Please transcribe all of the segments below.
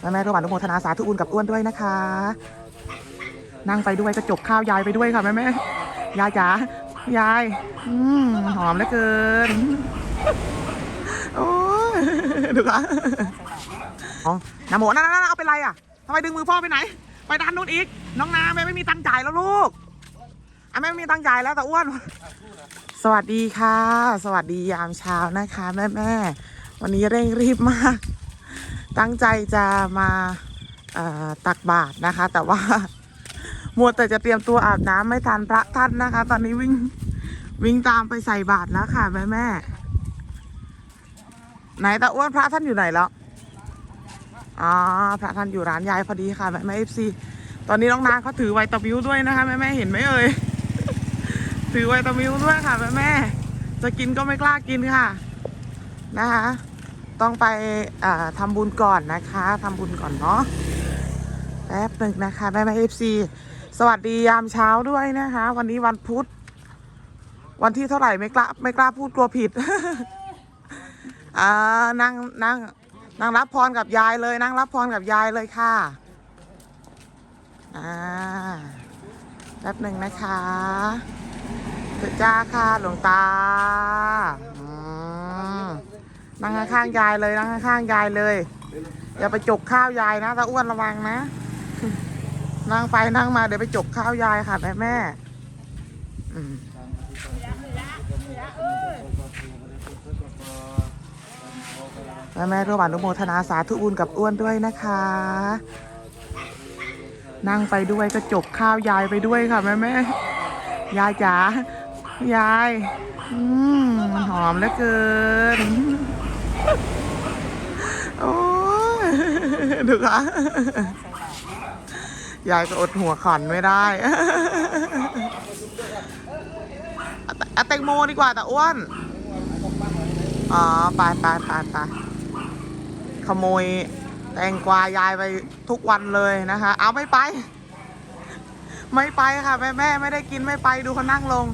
แม่แม่ร่วมอนุโมทนาสาธุบุญกับอ้วนด้วยนะคะ นั่งไปด้วยกระจกข้าวยายไปด้วยค่ะแม่แม่ยายจ๋ายายอืมหอมเหลือเกินโอ้ดูค่ะอ๋อน้ำโมนั่นเอาเป็นไรอะทำไมดึงมือพ่อไปไหน ไปด้านนู้นอีก น้องนาแม่ไม่มีตังค์จ่ายแล้วลูกอะแม่ไม่มีตังค์จ่ายแล้วแต่อ้วน สวัสดีค่ะ สวัสดียามเช้านะคะ แม่แม่วันนี้เร่งรีบมาก ตั้งใจจะมาตักบาตรนะคะ แต่ว่ามัวแต่จะเตรียมตัวอาบน้ำไม่ทันพระท่านนะคะ ตอนนี้วิ่งวิ่งตามไปใส่บาตรแล้วค่ะแม่แม่ไหนตาอ้วนพระท่านอยู่ไหนแล้วอ๋อพระท่านอยู่ร้านยายพอดีค่ะแม่แม่เอฟซีตอนนี้น้องนางเขาถือไวตามิวด้วยนะคะแม่แม่เห็นไหมเอ่ยถือไวตามิวด้วยค่ะแม่แม่จะกินก็ไม่กล้ากินค่ะ นะคะ ต้องไปทำบุญก่อนนะคะทำบุญก่อนเนาะแป๊บหนึ่งนะคะแม่แม่เอฟซีสวัสดียามเช้าด้วยนะคะ วันนี้วันพุธ วันที่เท่าไหร่ไม่กล้าไม่กล้าพูดกลัวผิดอ่านั่งนั่งนั่งรับพรกับยายเลยนั่งรับพรกับยายเลยค่ะอ่าแป๊บหนึ่งนะคะสุจ้าค่ะหลวงตา นั่งข้างๆยายเลยนั่งข้างๆยายเลย อย่าไปจกข้าวยายนะตาอ้วนระวังนะนั่งไปนั่งมาเดี๋ยวไปจกข้าวยายค่ะแม่แม่แม่แม่ร่วมอนุโมทนาสาธุบุญกับอ้วนด้วยนะคะ นั่งไปด้วยก็จกข้าวยายไปด้วยค่ะแม่แม่ยายจ๋ายาย อืม หอมเหลือเกิน โอ้ยดูคะยายก็อดหัวขอนไม่ได้เอาแตงโมดีกว่าแต่อ้วน อ๋อไปไปไปไปขโมยแตงกวายายไปทุกวันเลยนะคะ เอาไม่ไป ไม่ไปค่ะแม่แม่ไม่ได้กินไม่ไปดูเขานั่งลง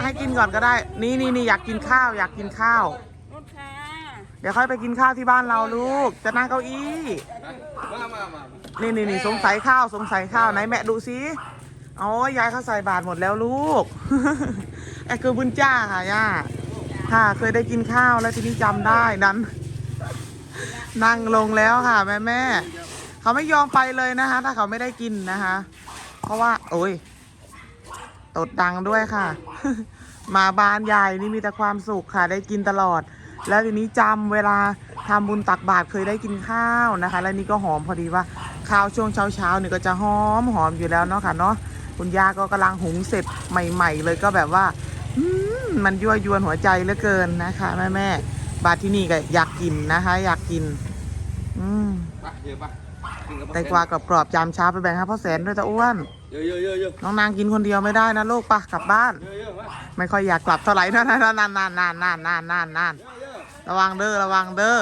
ให้กินก่อนก็ได้ นี่นี่นี่อยากกินข้าว อยากกินข้าว เดี๋ยวค่อยไปกินข้าวที่บ้านเราลูก จะนั่งเก้าอี้ มามามานี่นี่นี่สงสัยข้าวสงสัยข้าวไหนแม่ดูสิอ๋อยายเขาใส่บาตรหมดแล้วลูก ไอ้คือบุญจ้าค่ะย่าค่ะเคยได้กินข้าวแล้วทีนี้จำได้นั้น นั่งลงแล้วค่ะแม่แม่เขาไม่ยอมไปเลยนะคะ ถ้าเขาไม่ได้กินนะคะ เพราะว่า โอ้ยตดดังด้วยค่ะ มาบ้านยายนี่มีแต่ความสุขค่ะ ได้กินตลอด แล้วทีนี้จำเวลาทำบุญตักบาตรเคยได้กินข้าวนะคะ แล้วนี่ก็หอมพอดีว่าข้าวช่วงเช้าเช้าๆนี่ก็จะหอมหอมอยู่แล้วเนาะค่ะเนาะคุณย่าก็กำลังหุงเสร็จใหม่ ๆ เลยก็แบบว่าอืมมันยั่วยวนหัวใจเหลือเกินนะคะแม่แม่ๆบาทที่นี่ก็อยากกินนะคะ อยากกิน อืมไปเยอะปะกินกับแตงกวากรอบๆจามเช้าไปแบ่งให้พ่อแสนด้วยตะอ้วนเยอะเยอะเยอะเยอะน้องนางกินคนเดียวไม่ได้นะลูกปะกลับบ้านเยอะเยอะมาไม่ค่อยอยากกลับเท่าไหร่นะนานนานนานนานนานนานน ระวังเด้อระวังเด้อ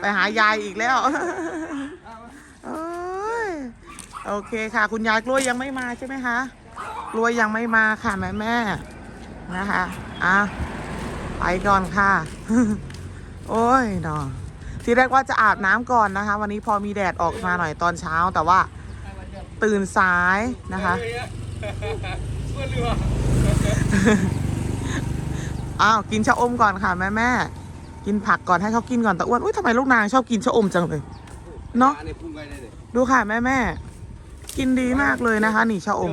ไปหายายอีกแล้วโอ้ยโอเคค่ะ คุณยายกล้วยยังไม่มาใช่ไหมคะกล้วยยังไม่มาค่ะแม่แม่นะคะอะไปก่อนค่ะ โอ้ยนาะทีแรกว่าจะอาบน้ำก่อนนะคะ วันนี้พอมีแดดออกมาหน่อยตอนเช้า แต่ว่าตื่นสายนะคะอ้าวกินชะอมก่อนค่ะแม่แม่ กินผักก่อนให้เขากินก่อนแต่อ้วนอุ้ยทำไมลูกนางชอบกินชะอมจังเลยเนาะดูค่ะแม่แม่กินดีมากเลยนะคะ นี่ชะอม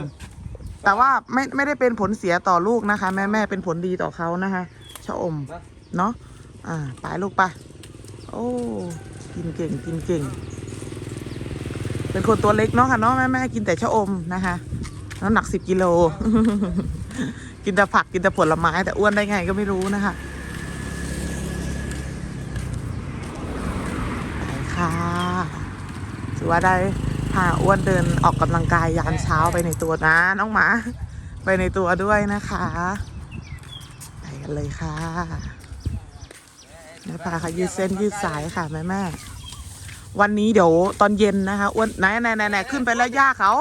แต่ว่าไม่ไม่ได้เป็นผลเสียต่อลูกนะคะ แม่แม่เป็นผลดีต่อเขานะคะชะอมเนาะอ่าไปลูกไปโอ้กินเก่งกินเก่ง เป็นคนตัวเล็กเนาะค่ะเนาะแม่แม่กินแต่ชะอมนะคะน้ำหนักสิบกิโล กินแต่ผักกินแต่ผลไม้แต่อ้วนได้ไงก็ไม่รู้นะคะไป ค่ะถือว่าได้พาอ้วนเดินออกกำลังกายยามเช้าไปในตัวนะน้องหมาไปในตัวด้วยนะคะ ไปกันเลยค่ะแม่พาเขายืดเส้นยืดสายค่ะแม่แม่วันนี้เดี๋ยวตอนเย็นนะคะอ้วนไหนไหนไหนไหนขึ้นไปแล้วย่าเขา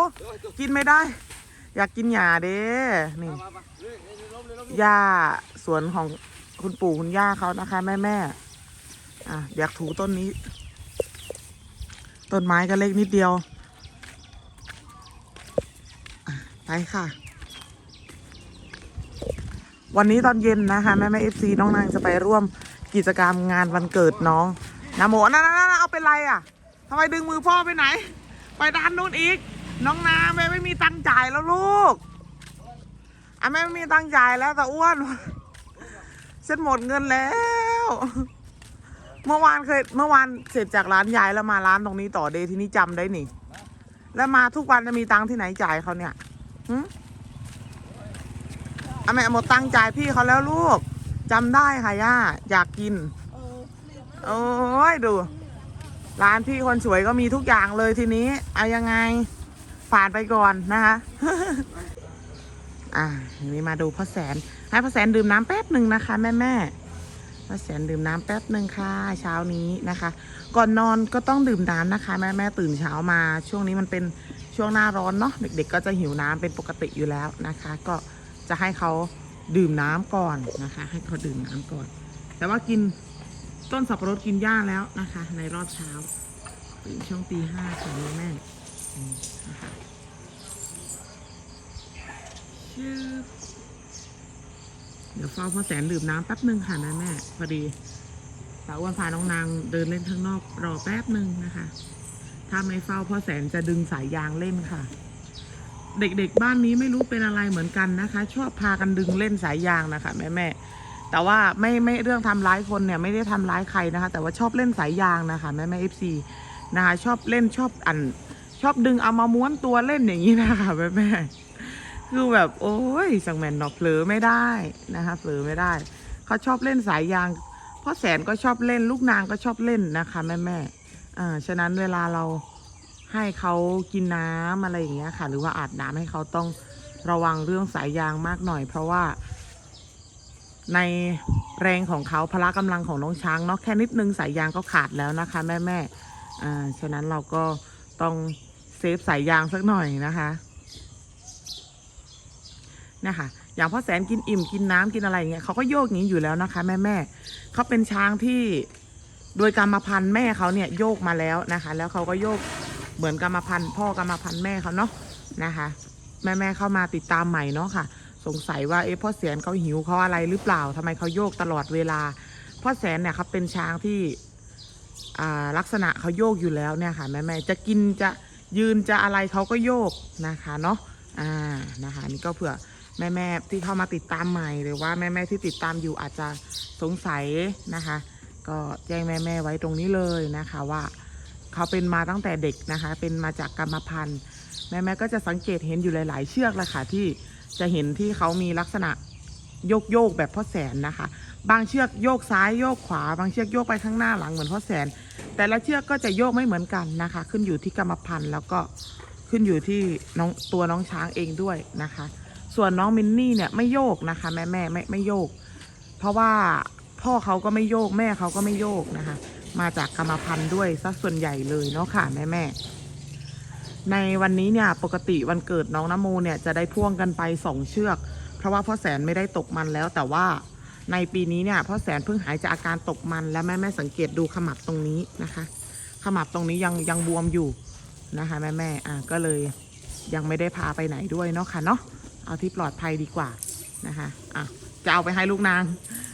กินไม่ได้ อยากกินหญ้าเด้นี่มามาเรื่อยเรื่อยล้มเลยล้มหญ้าสวนของคุณปู่คุณย่าเขานะคะ แม่แม่อะอยากถูต้นนี้ ต้นไม้ก็เล็กนิดเดียว ไปค่ะ วันนี้ตอนเย็นนะคะแม่แม่เอฟซีน้องนางจะไปร่วมกิจกรรมงานวันเกิดน้องนะโมนั่นๆเอาเป็นไรอะทำไมดึงมือพ่อไปไหน ไปด้านนู้นอีก น้องนาแม่ไม่มีตังค์จ่ายแล้วลูกอะแม่ไม่มีตังค์จ่ายแล้วแต่อ้วนฉันหมดเงินแล้ว เมื่อวานเคยเมื่อวานเสร็จจากร้านยายแล้วมาร้านตรงนี้ต่อเดย์ที่นี่จำได้นี่ แล้วมาทุกวันจะมีตังค์ที่ไหนจ่ายเขาเนี่ยหึอะแม่หมดตังค์จ่ายพี่เขาแล้วลูกจำได้ค่ะย่าอยากกิน โอ้ยดู ร้านพี่คนสวยก็มีทุกอย่างเลยทีนี้เอายังไงผ่านไปก่อนนะคะ อ่าทีนี้มาดูพ่อแสน ให้พ่อแสนดื่มน้ำแป๊บหนึ่งนะคะ แม่แม่ๆ พ่แสนดื่มน้ำแป๊บหนึ่งค่ะเช้านี้นะคะ ก่อนนอนก็ต้องดื่มน้ำนะคะ แม่แม่ตื่นเช้ามา ช่วงนี้มันเป็นช่วงหน้าร้อนเนาะเด็ก ๆ ก็จะหิวน้ำเป็นปกติอยู่แล้วนะคะ ก็จะให้เขาดื่มน้ำก่อนนะคะ ให้เขาดื่มน้ำก่อน แต่ว่ากินต้นสับปะรดกินหญ้าแล้วนะคะ ในรอบเช้าตื่นช่วงตีห้าของแม่อืมนะคะชื่อ เดี๋ยวเฝ้าพ่อแสนดื่มน้ำแป๊บหนึ่งค่ะนะแม่พอดีสาวอ้วนพาน้องนางเดินเล่นข้างนอกรอแป๊บหนึ่งนะคะ ถ้าไม่เฝ้าพ่อแสนจะดึงสายยางเล่นค่ะ เด็กๆบ้านนี้ไม่รู้เป็นอะไรเหมือนกันนะคะ ชอบพากันดึงเล่นสายยางนะคะ แม่แม่แต่ว่าไม่ไม่เรื่องทำร้ายคนเนี่ยไม่ได้ทำร้ายใครนะคะ แต่ว่าชอบเล่นสายยางนะคะ แม่แม่เอฟซีนะคะชอบเล่นชอบอัน ชอบดึงเอามาม้วนตัวเล่นอย่างนี้นะคะแม่แม่ คือแบบโอ้ยสังแมนเนอกเผลอไม่ได้นะคะเผลอไม่ได้ เขาชอบเล่นสายยางพ่อแสนก็ชอบเล่น ลูกนางก็ชอบเล่นนะคะแม่แม่อ่าฉะนั้นเวลาเราให้เขากินน้ำอะไรอย่างเงี้ยค่ะ หรือว่าอาบน้ำให้เขาต้องระวังเรื่องสายยางมากหน่อย เพราะว่า ในแรงของเขาพละกำลังของน้องช้างเนาะแค่นิดนึงสายยางก็ขาดแล้วนะคะ แม่แม่อ่าฉะนั้นเราก็ต้องเซฟสายยางสักหน่อยนะคะ นะคะอย่างพ่อแสนกินอิ่มกินน้ำกินอะไรอย่างเงี้ยเขาก็โยกอย่างนี้อยู่แล้วนะคะ แม่แม่เขาเป็นช้างที่โดยกรรมพันธุ์แม่เขาเนี่ยโยกมาแล้วนะคะ แล้วเขาก็โยกเหมือนกรรมพันธุ์พ่อกรรมพันธุ์แม่เขาเนาะนะคะ แม่แม่เข้ามาติดตามใหม่เนาะค่ะ สงสัยว่าเอ๊ะพ่อแสนเขาหิวเขาอะไรหรือเปล่าทำไมเขาโยกตลอดเวลา พ่อแสนเนี่ยเขาเป็นช้างที่ลักษณะเขาโยกอยู่แล้วเนี่ยค่ะแม่แม่จะกินจะยืนจะอะไรเขาก็โยกนะคะเนาะอ่านะคะนี่ก็เผื่อ แม่แม่ที่เข้ามาติดตามใหม่หรือว่าแม่แม่ที่ติดตามอยู่อาจจะสงสัยนะคะ ก็แจ้งแม่แม่ไว้ตรงนี้เลยนะคะว่าเขาเป็นมาตั้งแต่เด็กนะคะ เป็นมาจากกรรมพันธุ์แม่แม่ก็จะสังเกตเห็นอยู่หลาย ๆ เชือกละค่ะที่จะเห็นที่เขามีลักษณะโยกโยกแบบพ่อแสนนะคะ บางเชือกโยกซ้ายโยกขวา บางเชือกโยกไปข้างหน้าหลังเหมือนพ่อแสน แต่ละเชือกก็จะโยกไม่เหมือนกันนะคะ ขึ้นอยู่ที่กรรมพันธุ์แล้วก็ขึ้นอยู่ที่น้องตัวน้องช้างเองด้วยนะคะ ส่วนน้องมินนี่เนี่ยไม่โยกนะคะ แม่แม่ไม่ไม่โยก เพราะว่าพ่อเขาก็ไม่โยกแม่เขาก็ไม่โยกนะคะ มาจากกรรมพันธุ์ด้วยซะส่วนใหญ่เลยเนาะค่ะแม่แม่ในวันนี้เนี่ยปกติวันเกิดน้องนโมเนี่ยจะได้พ่วงกันไปสองเชือก เพราะว่าพ่อแสนไม่ได้ตกมันแล้ว แต่ว่าในปีนี้เนี่ยพ่อแสนเพิ่งหายจากอาการตกมันและแม่แม่สังเกตดูขมับตรงนี้นะคะ ขมับตรงนี้ยังยังบวมอยู่นะคะ แม่แม่อะก็เลยยังไม่ได้พาไปไหนด้วยเนาะค่ะเนาะ เอาที่ปลอดภัยดีกว่านะคะอะจะเอาไปให้ลูกนาง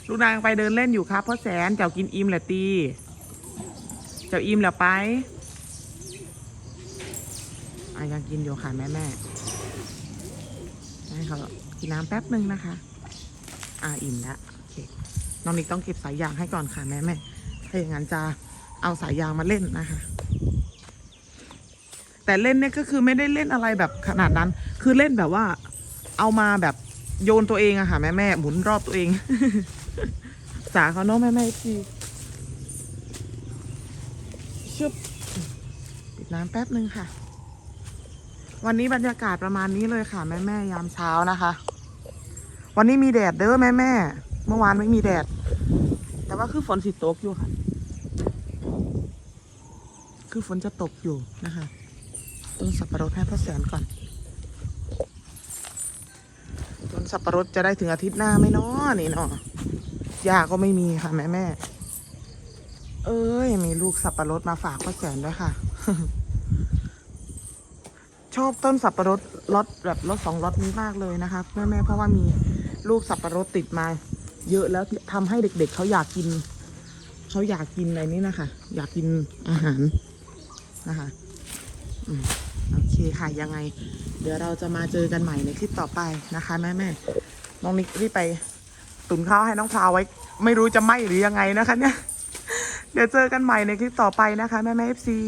ลูกนางไปเดินเล่นอยู่ครับพ่อแสนเจ้ากินอิ่มแหละตี เจ้าอิ่มแล้วไปอะยังกินอยู่ค่ะแม่แม่ให้เขากินน้ำแป๊บหนึ่งนะคะ อ่าอิ่มแล้วโอเคน้องนิกต้องเก็บสายยางให้ก่อนค่ะแม่แม่ถ้าอย่างนั้นจะเอาสายยางมาเล่นนะคะ แต่เล่นเนี่ยก็คือไม่ได้เล่นอะไรแบบขนาดนั้น คือเล่นแบบว่า เอามาแบบโยนตัวเองอะค่ะ แม่แม่หมุนรอบตัวเอง สาเขาเนาะแม่แม่ทีชึบปิดน้ำแป๊บหนึ่งค่ะ วันนี้บรรยากาศประมาณนี้เลยค่ะ แม่แม่ยามเช้านะคะ วันนี้มีแดดเด้อแม่แม่เมื่อวานไม่มีแดด แต่ว่าคือฝนสิตกอยู่ค่ะ คือฝนจะตกอยู่นะคะ ต้นสับปะรดให้พ่อแสนก่อน สับปะรดจะได้ถึงอาทิตย์หน้าไหมเนาะนี่เนาะหญ้าก็ไม่มีค่ะแม่แม่เอ้ย มีลูกสับปะรดมาฝากพ่อแสนด้วยค่ะ ชอบต้นสับปะรดรสแบบรสสองรสนี้มากเลยนะคะแม่แม่เพราะว่ามีลูกสับปะรดติดมา เยอะแล้วทำให้เด็ก ๆเขาอยากกินเขาอยากกินอะไรนี่นะคะ อยากกินอาหารนะคะอโอเคค่ะยังไง เดี๋ยวเราจะมาเจอกันใหม่ในคลิปต่อไปนะคะแม่แม่น้องนิกรีบไปตุนข้าวให้น้องพราวไว้ ไม่รู้จะไหมหรือยังไงนะคะเนี่ยเดี๋ยวเจอกันใหม่ในคลิปต่อไปนะคะ แม่แม่เอฟซี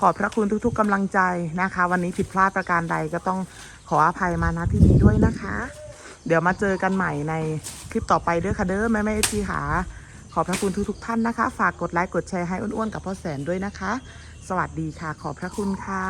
ขอบพระคุณทุก ๆกำลังใจนะคะ วันนี้ผิดพลาดประการใดก็ต้องขออภัยมาณที่นี้ด้วยนะคะ เดี๋ยวมาเจอกันใหม่ในคลิปต่อไปด้อค่ะเด้อแม่แม่เอฟซีค่ะขอบพระคุณทุกๆท่านนะคะ ฝากกดไลค์กดแชร์ให้อ้วนๆกับพ่อแสนด้วยนะคะ สวัสดีค่ะ ขอบพระคุณค่ะ